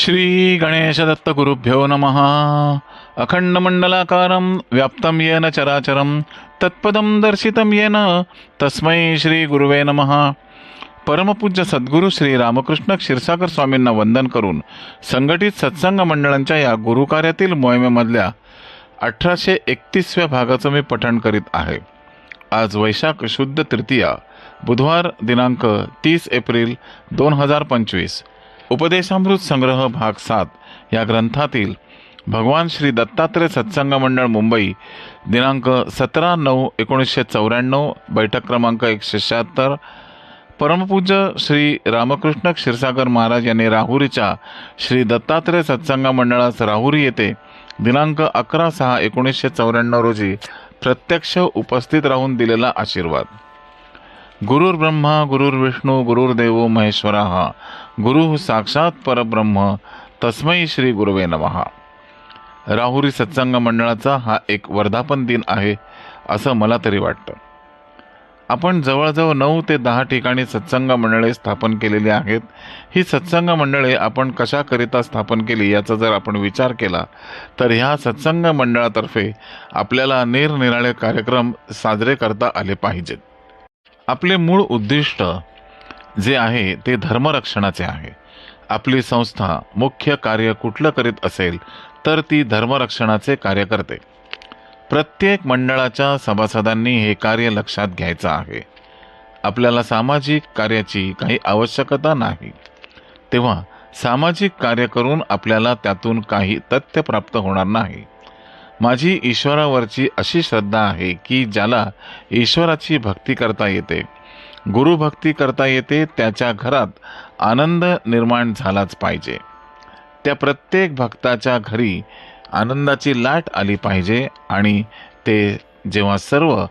श्री गणेशदत्त गुरुभ्यो नमः। अखंडमण्डलाकारं व्याप्तं येन चराचरं तत्पदं दर्शितं येन तस्मै श्री गुरुवे नमः। परमपूज्य सद्गुरू श्री रामकृष्ण क्षीरसागर स्वामींना वंदन करून संघटित सत्संग मंडळांच्या या गुरुकार्यातील मोहिमेमधल्या अठराशे एकतीसव्या भागाचं मी पठण करीत आहे. आज वैशाख शुद्ध तृतीया बुधवार दिनांक तीस एप्रिल दोन हजार पंचवीस. उपदेशामृत संग्रह भाग सात या ग्रंथातील भगवान श्री दत्तात्रय सत्संग मंडळ मुंबई दिनांक सतरा नऊ एकोणीसशे चौऱ्याण्णव बैठक क्रमांक एकशे शहात्तर परमपूज्य श्री रामकृष्ण क्षीरसागर महाराज यांनी राहुरीच्या श्री दत्तात्रय सत्संग मंडळास राहुरी येथे दिनांक अकरा सहा एकोणीसशे चौऱ्याण्णव रोजी प्रत्यक्ष उपस्थित राहून दिलेला आशीर्वाद. गुरुर्ब्रह्मा गुरुर्विष्णू गुरुर्देव महेश्वरा गुरु साक्षात परब्रह्म तस्मै श्री गुरुवे नमहा राहुरी सत्संग मंडळाचा हा एक वर्धापन दिन आहे असं मला तरी वाटतं. आपण जवळजवळ नऊ ते दहा ठिकाणी सत्संग मंडळे स्थापन केलेली आहेत. ही सत्संग मंडळे आपण कशाकरिता स्थापन केली याचा जर आपण विचार केला तर ह्या सत्संग मंडळातर्फे आपल्याला निरनिराळे कार्यक्रम साजरे करता आले पाहिजेत. आपले मूळ उद्दिष्ट जे आहे ते धर्मरक्षणाचे आहे. आपली संस्था मुख्य कार्य कुठलं करीत असेल तर ती धर्मरक्षणाचे कार्य करते. प्रत्येक मंडळाच्या सभासदांनी हे कार्य लक्षात घ्यायचं आहे. आपल्याला सामाजिक कार्याची काही आवश्यकता नाही. तेव्हा सामाजिक कार्य करून आपल्याला त्यातून काही तथ्य प्राप्त होणार नाही. माझी ईश्वरावरची अशी श्रद्धा आहे की ज्याला ईश्वराची भक्ती करता येते. गुरुभक्ती करता येते त्याच्या घरात आनंद निर्माण झालाच पाहिजे. त्या प्रत्येक भक्ताच्या घरी आनंदाची लाट आली पाहिजे आणि ते जेव्हा सर्व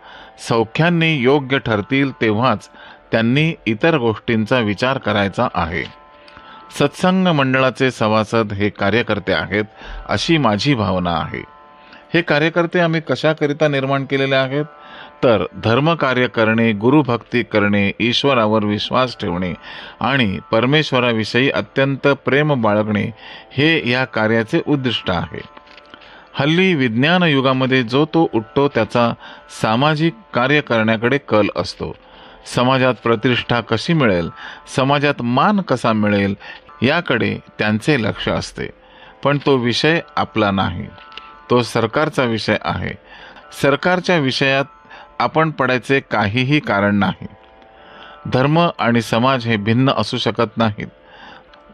सौख्यांनी योग्य ठरतील तेव्हाच त्यांनी इतर गोष्टींचा विचार करायचा आहे. सत्संग मंडळाचे सभासद हे कार्यकर्ते आहेत अशी माझी भावना आहे. हे कार्यकर्ते आम्ही कशाकरिता निर्माण केलेले आहेत? तर धर्मकार्य करणे गुरुभक्ती करणे ईश्वरावर विश्वास ठेवणे आणि परमेश्वराविषयी अत्यंत प्रेम बाळगणे हे या कार्याचे उद्दिष्ट आहे. हल्ली विज्ञान युगामध्ये जो तो उठतो त्याचा सामाजिक कार्य करण्याकडे कल असतो. समाजात प्रतिष्ठा कशी मिळेल समाजात मान कसा मिळेल याकडे त्यांचे लक्ष असते. पण तो विषय आपला नाही. तो सरकारचा विषय आहे. सरकारच्या विषयात आपण पडायचे काहीही कारण नाही. धर्म आणि समाज हे भिन्न असू शकत नाहीत.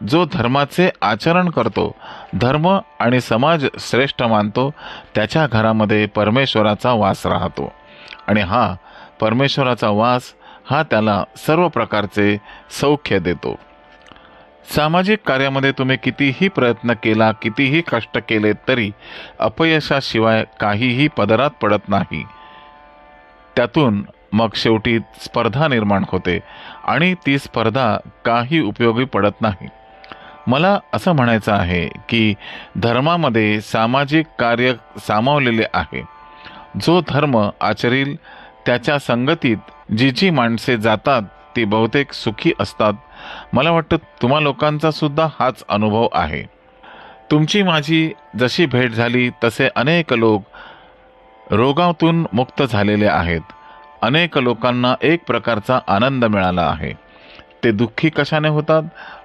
जो धर्माचे आचरण करतो धर्म आणि समाज श्रेष्ठ मानतो त्याच्या घरामध्ये परमेश्वराचा वास राहतो. आणि हा परमेश्वराचा वास हा त्याला सर्व प्रकारचे सौख्य देतो. सामाजिक कार्यामध्ये तुम्ही कितीही प्रयत्न केला कितीही कष्ट केले तरी अपयशाशिवाय काहीही पदरात पडत नाही. त्यातून मग शेवटी स्पर्धा निर्माण होते आणि ती स्पर्धा काही उपयोगी पडत नाही. मला असं म्हणायचं आहे की धर्मामध्ये सामाजिक कार्य सामावलेले आहे. जो धर्म आचरील त्याच्या संगतीत जी जी माणसे जातात ती बहुतेक सुखी असतात. मला वाटतं तुम्हा लोकांचा सुद्धा हाच अनुभव आहे. तुमची माझी जशी भेट झाली तसे अनेक लोक रोगातून मुक्त झालेले आहेत. अनेक लोकांना एक प्रकारचा आनंद मिळाला आहे. ते दुःखी कशाने होतात?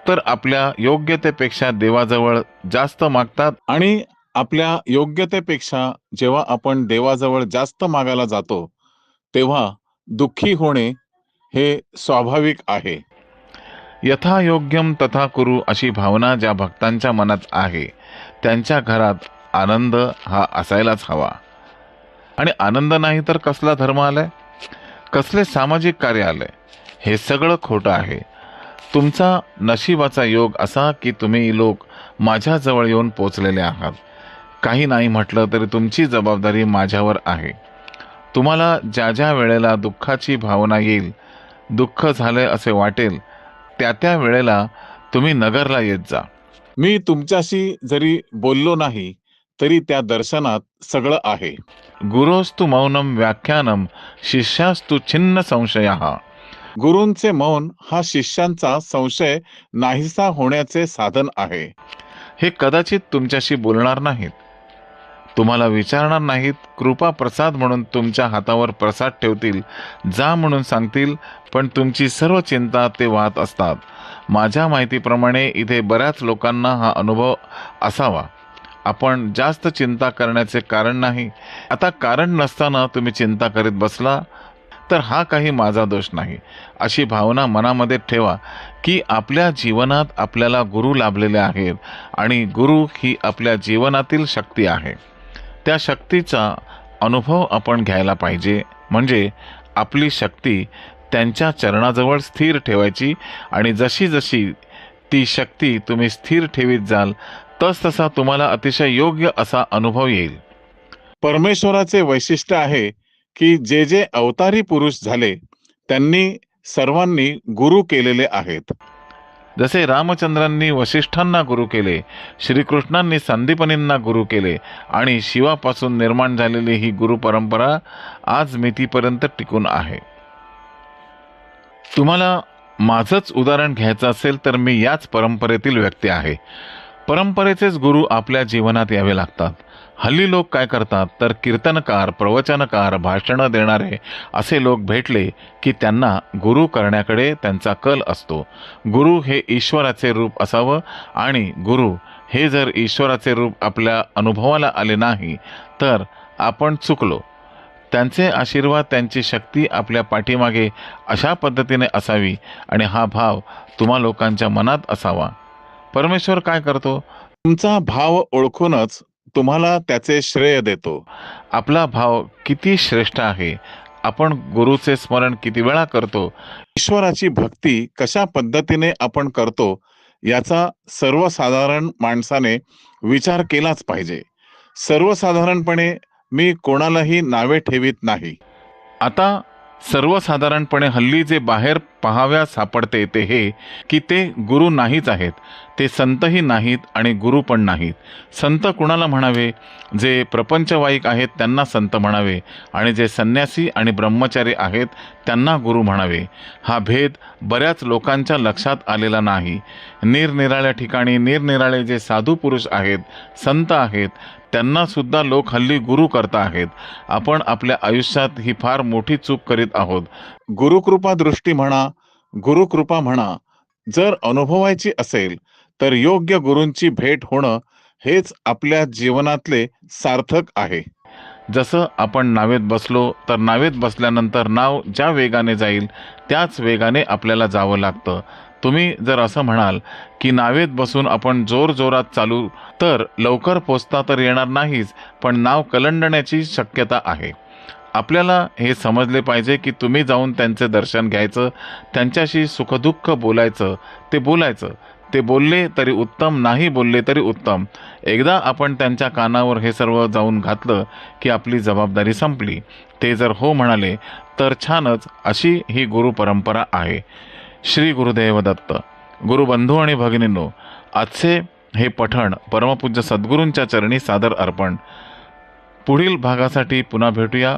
तर आपल्या योग्यतेपेक्षा देवाजवळ जास्त मागतात आणि आपल्या योग्यतेपेक्षा जेव्हा आपण देवाजवळ जास्त मागायला जातो तेव्हा दुःखी होणे हे स्वाभाविक आहे. यथायोग्यम तथा कुरु अशी भावना ज्या भक्तांच्या मनात आहे त्यांच्या घरात आनंद हा असायलाच हवा. आणि आनंद नाही तर कसला धर्म आलाय? कसले सामाजिक कार्य आलंय? हे सगळं खोटं आहे. तुमचा नशिबाचा योग असा की तुम्ही लोक माझ्याजवळ येऊन पोचलेले आहात. काही नाही म्हटलं तरी तुमची जबाबदारी माझ्यावर आहे. तुम्हाला ज्या ज्या वेळेला दुःखाची भावना येईल दुःख झालंय असे वाटेल त्या त्या वेळेला तुम्ही नगरला येत जा. मी तुमच्याशी जरी बोललो नाही तरी त्या दर्शनात सगळं आहे. गुरोस्तु मौनम व्याख्यानम शिष्यास्तु छिन्न संशया। गुरूंचे मौन हा शिष्यांचा संशय नाहीसा होण्याचे साधन आहे. हे कदाचित तुमच्याशी बोलणार नाहीत. तुम्हाला विचारणार नाहीत कृपा प्रसाद म्हणून तुमच्या हातावर प्रसाद ठेवतील जा म्हणून सांगतील पण तुमची सर्व चिंता ते वाहत असतात. माझ्या माहितीप्रमाणे इथे बऱ्याच लोकांना हा अनुभव असावा. आपण जास्त चिंता करण्याचे कारण नाही. आता कारण नसताना तुम्ही चिंता करीत बसला तर हा काही माझा दोष नाही. अशी भावना मनामध्ये ठेवा की आपल्या जीवनात आपल्याला गुरु लाभलेले आहेत आणि गुरु ही आपल्या जीवनातील शक्ती आहे. त्या शक्तीचा अनुभव आपण घ्यायला पाहिजे. म्हणजे आपली शक्ती त्यांच्या चरणाजवळ स्थिर ठेवायची आणि जशी जशी ती शक्ती तुम्ही स्थिर ठेवीत जाल तसतसा तुम्हाला अतिशय योग्य असा अनुभव येईल. परमेश्वराचे वैशिष्ट्य आहे की जे जे अवतारी पुरुष झाले त्यांनी सर्वांनी गुरु केलेले आहेत. जसे रामचंद्रांनी वशिष्ठांना गुरु केले श्रीकृष्णांनी संदीपनींना गुरु केले आणि शिवापासून निर्माण झालेली ही गुरु परंपरा आज मितीपर्यंत टिकून आहे. तुम्हाला माझंच उदाहरण घ्यायचं असेल तर मी याच परंपरेतील व्यक्ती आहे. परंपरेचेच गुरु आपल्या जीवनात यावे लागतात. हल्ली लोक काय करतात तर कीर्तनकार प्रवचनकार भाषणं देणारे असे लोक भेटले की त्यांना गुरु करण्याकडे त्यांचा कल असतो. गुरु हे ईश्वराचे रूप असावं आणि गुरु हे जर ईश्वराचे रूप आपल्या अनुभवाला आले नाही तर आपण चुकलो. त्यांचे आशीर्वाद त्यांची शक्ती आपल्या पाठीमागे अशा पद्धतीने असावी आणि हा भाव तुम्हा लोकांच्या मनात असावा. परमेश्वर काय करतो? तुमचा भाव ओळखूनच तुम्हाला त्याचे श्रेय देतो. आपला भाव किती श्रेष्ठ आहे? आपण गुरुचे स्मरण किती वेळा करतो? ईश्वराची भक्ती कशा पद्धतीने आपण करतो याचा सर्वसाधारण माणसाने विचार केलाच पाहिजे. सर्वसाधारणपणे मी कोणालाही नावे ठेवीत नाही. आता सर्वसाधारणपणे हल्ली जे बाहेर पहाव्या सापडते ते हे की ते गुरु नाहीच आहेत. ते संतही नाहीत आणि गुरु पण नाहीत. संत कुणाला म्हणावे? जे प्रपंचवाईक आहेत त्यांना संत म्हणावे आणि जे संन्यासी आणि ब्रह्मचारी आहेत त्यांना गुरु म्हणावे. हा भेद बऱ्याच लोकांच्या लक्षात आलेला नाही. निरनिराळ्या ठिकाणी निरनिराळे जे साधू पुरुष आहेत संत आहेत त्यांनासुद्धा लोक हल्ली गुरु करता आहेत. आपण आपल्या आयुष्यात ही फार मोठी चूक करीत आहोत. गुरुकृपा दृष्टी म्हणा गुरुकृपा म्हणा जर अनुभवायची असेल तर योग्य गुरूंची भेट होणं हेच आपल्या जीवनातले सार्थक आहे. जसं आपण नावेत बसलो तर नावेत बसल्यानंतर नाव ज्या वेगाने जाईल त्याच वेगाने आपल्याला जावं लागतं. तुम्ही जर असं म्हणाल की नावेत बसून आपण जोर जोरात चालू तर लवकर पोचता तर येणार नाहीच पण नाव कलंडण्याची शक्यता आहे. आपल्याला हे समजले पाहिजे की तुम्ही जाऊन त्यांचे दर्शन घ्यायचं त्यांच्याशी सुखदुःख बोलायचं ते बोलायचं. ते बोलले तरी उत्तम नाही बोलले तरी उत्तम. एकदा आपण त्यांच्या कानावर हे सर्व जाऊन घातलं की आपली जबाबदारी संपली. ते जर हो म्हणाले तर छानच अशी ही गुरु परंपरा आहे. श्री गुरुदेव दत्त. गुरुबंधू आणि भगिनींनो आजचे हे पठण परमपूज्य सद्गुरूंच्या चरणी सादर अर्पण. पुढील भागासाठी पुन्हा भेटूया.